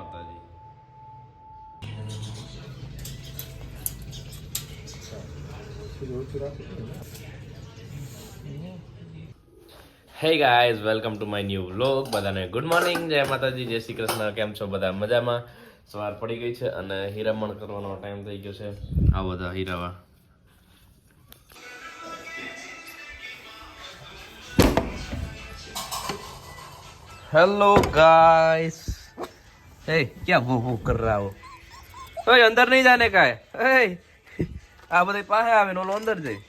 Mataji hey guys welcome to my new vlog બધાને good morning જય માતાજી, જય શ્રી કૃષ્ણ. કેમ છો બધા? મજામાં? સવાર પડી ગઈ છે અને હીરામણ કરવાનો ટાઈમ થઈ ગયો છે. આ બધા હીરાવા. હેલો ગાઈઝ એ ક્યાં ભૂ ભૂ કર રહા હો અંદર નહીં જાને કાય એ આ બધે પાસે આવે ને ઓલો અંદર જાય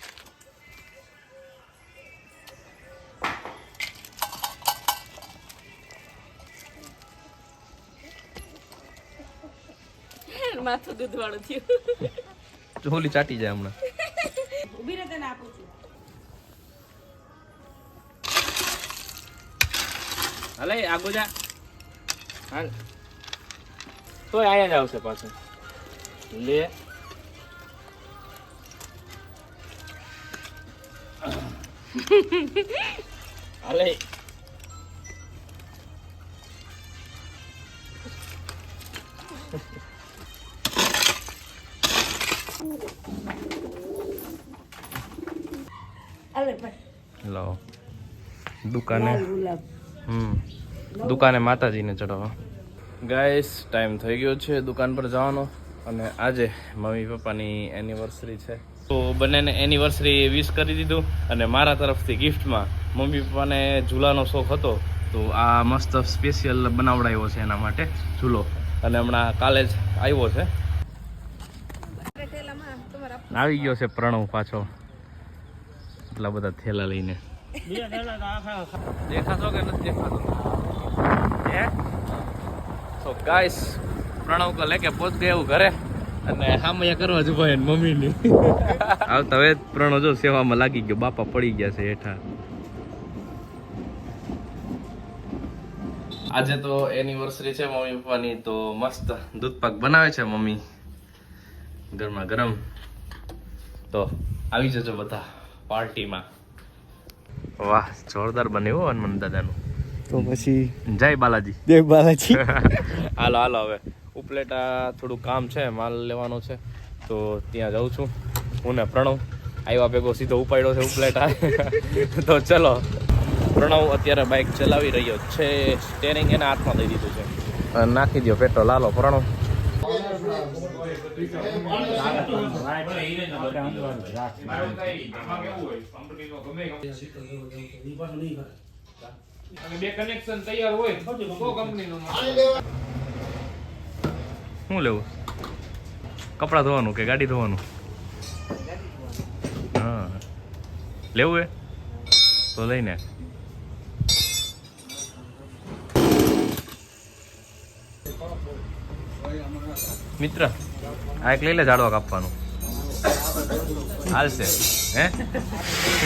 માથું દૂધ વાળું થયું. ચોલી ચાટી જાય હમણાં. ઊભી આગો જા. હાલ. તોય આયા જ આવશે પાછું. લે. અરે લો. દુકાને. હમ. દુકાને માતાજીને ચડાવવા ગાઈસ ટાઈમ થઈ ગયો છે દુકાન પર જવાનો અને આજે મમ્મી પપ્પાની એનિવર્સરી છે. તો બંનેને એનિવર્સરી વિશ કરી દીધું અને મારા તરફથી ગિફ્ટમાં મમ્મી પપ્પાને ઝૂલાનો શોખ હતો. તો આ મસ્ત સ્પેશિયલ બનાવડાવ્યો છે એના માટે ઝૂલો. અને હમણાં કાલે જ આવ્યો છે. આવી ગયો છે પ્રણવ પાછો. એટલા બધા થેલા લઈને. દેખાશો કે નથી દેખાતો? તો ગાઈસ પ્રણવ કો લેકે પહોંચ ગए એવું ઘરે. અને હામૈયા કરવા જ ભાઈ મમ્મીની. આવતા હવે પ્રણવ જો સેવામાં લાગી ગયો બાપા પડી ગયા છે હેઠા. આજે તો એનિવર્સરી છે મમ્મી પપ્પાની તો મસ્ત દૂધપાક બનાવે છે મમ્મી. ગરમા ગરમ. તો આવી જજો બધા પાર્ટીમાં. વાહ જોરદાર બન્યું હનુમાન દાદાનું. તો પછી જય બાલાજી. જય બાલાજી. હાલો હાલો હવે ઉપલેટા થોડું કામ છે માલ લેવાનો છે તો ત્યાં જાઉં છું. હું ને પ્રણવ આવ્યા ભેગો સીધો ઉપાડ્યો છે ઉપલેટા. તો ચલો પ્રણવ અત્યારે બાઇક ચલાવી રહ્યો છે સ્ટેરિંગ એના હાથમાં દઈ દીધું છે. અને નાખી દો પેટ્રોલ. હાલો પ્રણવ. બે કનેક્શન તૈયાર હોય તો કંપનીનું શું લેવું? કપડાં ધોવાનું કે ગાડી ધોવાનું? હા. લેવું એ? તો લઈને. મિત્ર આ એક લઈ લે ઝાડવા કાપવાનું. હાલશે. હે?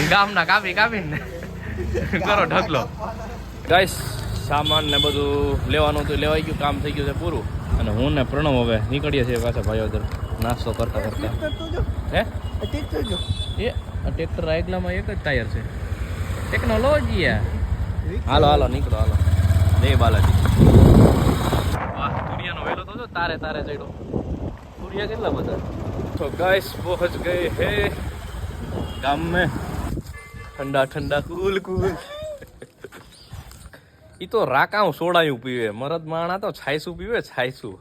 ગામના કાપી કાપીને કરો ઢગલો. ગાઈસ સામાન ને બધું લેવાનું હતું લેવાઈ ગયું કામ થઈ ગયું છે પૂરું. અને હું ને પ્રણવ હવે નીકળીએ છીએ પાછા ભાઈઓ દર નાસ્તો કરતા કરતા. હે? એ ટ્રેક્ટર આગલામાં એક જ ટાયર છે. ટેકનોલોજી હાલો હાલો નીકળો હાલો. જય બાલાજી. વાહ દુનિયાનો વેલો તો જો તારે તારે ચડ્યો. સૂર્ય કેટલા બધા? તો ગાઈસ પહોંચ ગઈ હે. ગામ में ઠંડા ઠંડા કુલ કુલ. ઈ તો રાકાઉ સોડાયું પીવે. મરદ માણા તો છાયસું પીવે છાઈસું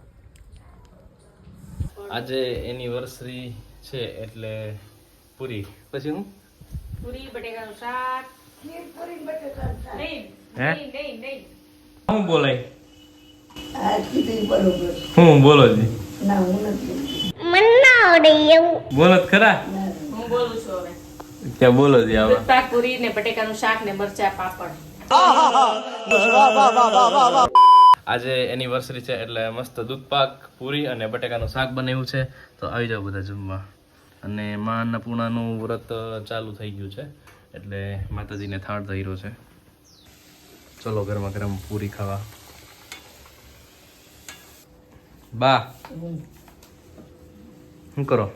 આજે એનિવર્સરી છે એટલે પૂરી. પછી હું? પૂરી બટેકાનું શાક. નહીં હે? નહીં નહીં નહીં. હું બોલાય? હું બોલો જી. બોલો ખરા? હું બોલું છું હવે. ક્યાં બોલો જી આવા. પૂરી ને બટેકાનું શાક ને મરચા પાપડ. આજે એનિવર્સરી છે એટલે મસ્ત દૂધપાક પૂરી અને બટેકાનું શાક બનાવ્યું છે. તો આવી જાવ બધા જમવા. અને મા અન્નપૂર્ણાનું વ્રત ચાલુ થઈ ગયું છે. એટલે માતાજીને થાળ ધર્યો છે. ચલો ગરમા ગરમ પૂરી ખાવા. બા. શું કરો?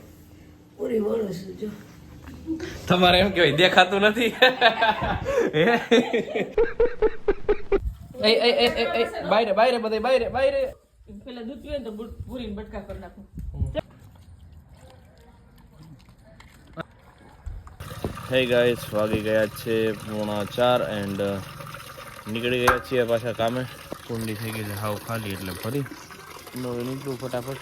તમારે એમ કેવાય દેખાતું નથી. હે? એ એ એ એ એ બાયરે બાયરે બધે બાયરે બાયરે. પેલા દૂધ પીવે તો બુટ- બટકા કરી નાખું. હે ગાઈસ વાગી ગયા છે પોણા ચાર એન્ડ નીકળી ગયા છીએ પાછા કામે. કુંડી થઈ ગઈ છે હાવ ખાલી એટલે ફરી. નો નીકળું ફટાફટ.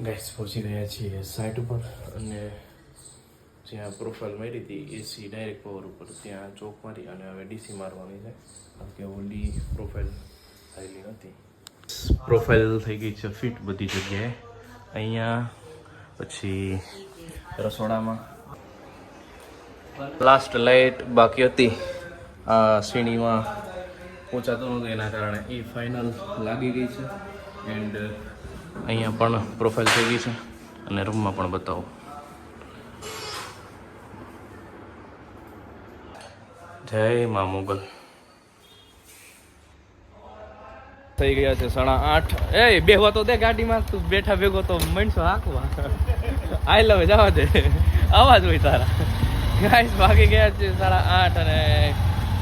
ગાઈસ પહોંચી ગયા છીએ સાઈટ ઉપર અને જ્યાં પ્રોફાઇલ મારી હતી એસી ડાયરેક્ટ પાવર ઉપર. ત્યાં ચોક મારી અને હવે ડીસી મારવાની છે. કારણ કે ઓલી પ્રોફાઇલ થયેલી નથી. પ્રોફાઇલ થઈ ગઈ છે ફિટ બધી જગ્યાએ. અહીંયા, પછી રસોડામાં. લાસ્ટ લાઇટ બાકી હતી. આ શ્રેણીમાં પહોંચાતું નહોતું, એના કારણે એ ફાઇનલ લાગી ગઈ છે. એન્ડ અહીંયા પણ પ્રોફાઇલ થઈ ગઈ છે. અને રૂમમાં પણ બતાવો. જય મા મોગલ. થઈ ગયા છે સાડા આઠ. એ બેહવા તો દે ગાડીમાં, તું બેઠા ભેગો તો મણસો હાકવા. આઈ લવે, જવા દે. અવાજ હોય તારા. ગાઈસ ભાગી ગયા છે સાડા આઠ અને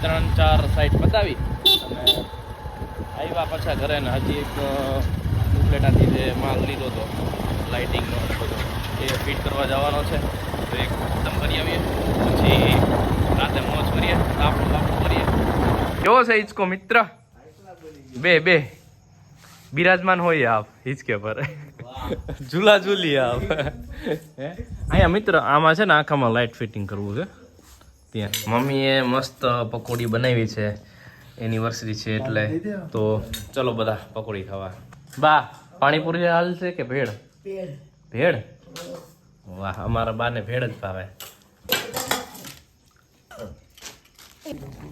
ત્રણ, ચાર સાઈડ પતાવી. અને આવ્યા પાછા ઘરે ને હજી એક ઉપલેટાથી જે માલ લીધો હતો લાઇટિંગનો એ ફિટ કરવા જવાનો છે. તો એક ખતમ કરી આવીએ. પછી રાતે મોજ કરીએ તાપણું બાપણું કરીએ. કેવો છે હિચકો મિત્ર? બે બે. બિરાજમાન હોય આપ હિચકે પર. ઝૂલા ઝૂલી આપ અહીંયા મિત્ર આમાં છે ને આખામાં લાઇટ ફિટિંગ કરવું છે. ત્યાં. મમ્મીએ મસ્ત પકોડી બનાવી છે. એનિવર્સરી છે એટલે. તો ચલો બધા પકોડી ખાવા. બા પાણીપુરી હાલ છે કે ભેળ. ભેળ? વાહ અમારા બાને ભેળ જ ભાવે.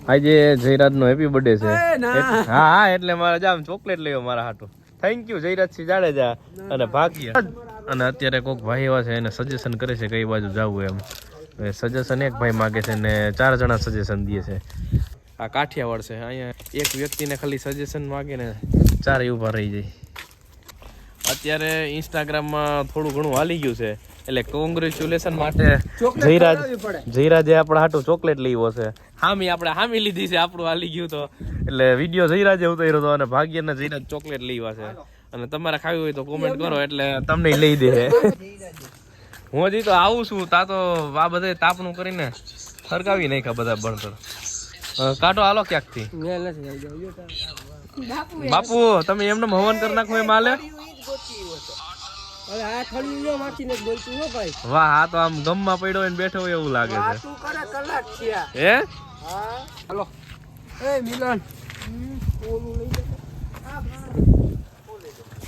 આજે જયરાજનો હેપી બર્થડે છે. હા હા એટલે મારે જામ ચોકલેટ લેવો મારા હાટુ. થેન્ક યુ જયરાજ સિંહ જાડેજા અને ભાગ્ય. અને અત્યારે કોઈક ભાઈ એવા છે એને સજેશન કરે છે કઈ બાજુ જવું એમ. સજેશન એક ભાઈ માગે છે ને ચાર જણા સજેશન દે છે. આ કાઠિયાવાડ છે અહીંયા એક વ્યક્તિને ખાલી સજેશન માગે ને ચારે ઊભા રહી જાય. અત્યારે ઇન્સ્ટાગ્રામમાં થોડું ઘણું હાલી ગયું છે. એટલે કોંગ્રેચ્યુલેશન માટે જયરાજ જયરાજે આપણે હાટું ચોકલેટ લીધો છે. હામી આપણે હામી લીધી છે આપણું હાલી ગયું તો. એટલે વીડિયો જયરાજે ઉતાર્યો હતો અને ભાગ્યને જયરાજ ચોકલેટ લીવા છે. અને તમારે ખાવી હોય તો કોમેન્ટ કરો એટલે તમને લઈ દે. હું હજી તો આવું છું તા તો આ બધે તાપણું કરીને સરકાવી નાખ્યા બધા ભણતર. કાંટો કાઢો હાલો ક્યાંકથી? બાપુ તમે એમને હવન કરી નાખો એ હાલે હવે આ થળિયું જો માખીને જ બોલતું હો ભાઈ. વાહ હા તો આમ ગમમાં પડ્યો હોય બેઠો હોય એવું લાગે છે. હે? હા. હાલો. એ મિલન.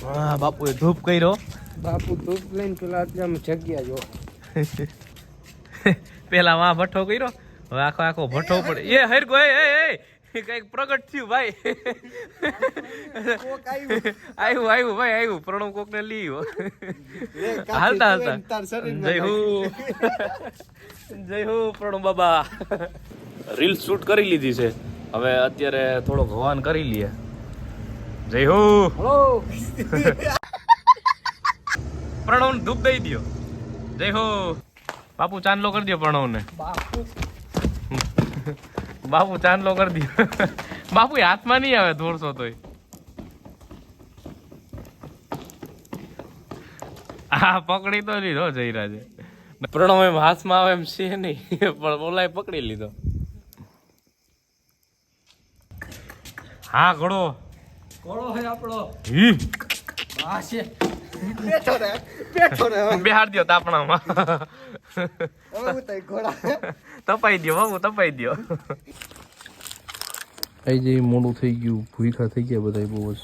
હા બાપુએ ધૂપ કર્યો. બાપુ ધૂપ લઈને પેલા અત્યારે જગ્યા જો પેલા વા ભઠ્ઠો કર્યો. હવે આખો આખો ભઠ્ઠો પડે એ હરગો એ એ એ. કંઈક પ્રગટ થયું ભાઈ. આવ્યું આવ્યું ભાઈ આવ્યું પ્રણવ કોક ને લીયો હાલતા હાલતા. જય હો. જય હો પ્રણવ બાબા. રીલ શૂટ કરી લીધી છે. હવે અત્યારે થોડોક હવાન કરી લઈએ. જય હો. પ્રણવ ને ધૂપ દઈ દ્યો. જય હો. બાપુ ચાંદલો કરી દો પ્રણવ ને બાપુ. બાપુ ચાંદલો કરી દીધો બાપુ એ હાથમાં નહીં આવે દોરશો તોય. હા પકડી તો લીધો જયરાજે. પ્રણવ એમ હાથમાં આવે એમ છે નહીં પણ બોલાય પકડી લીધો. હા ઘડો. ઘોડો હે આપણો. હી આ છે. બેઠો રે બેઠો રે બેહાર દ્યો તાપણામાં. હવે તઈ ઘોડા. તપાઈ દ્યો બાબુ તપાઈ દ્યો. થઈ જઈ મોડું થઈ ગયું ભૂખા થઈ ગયા બધા બહુ જ.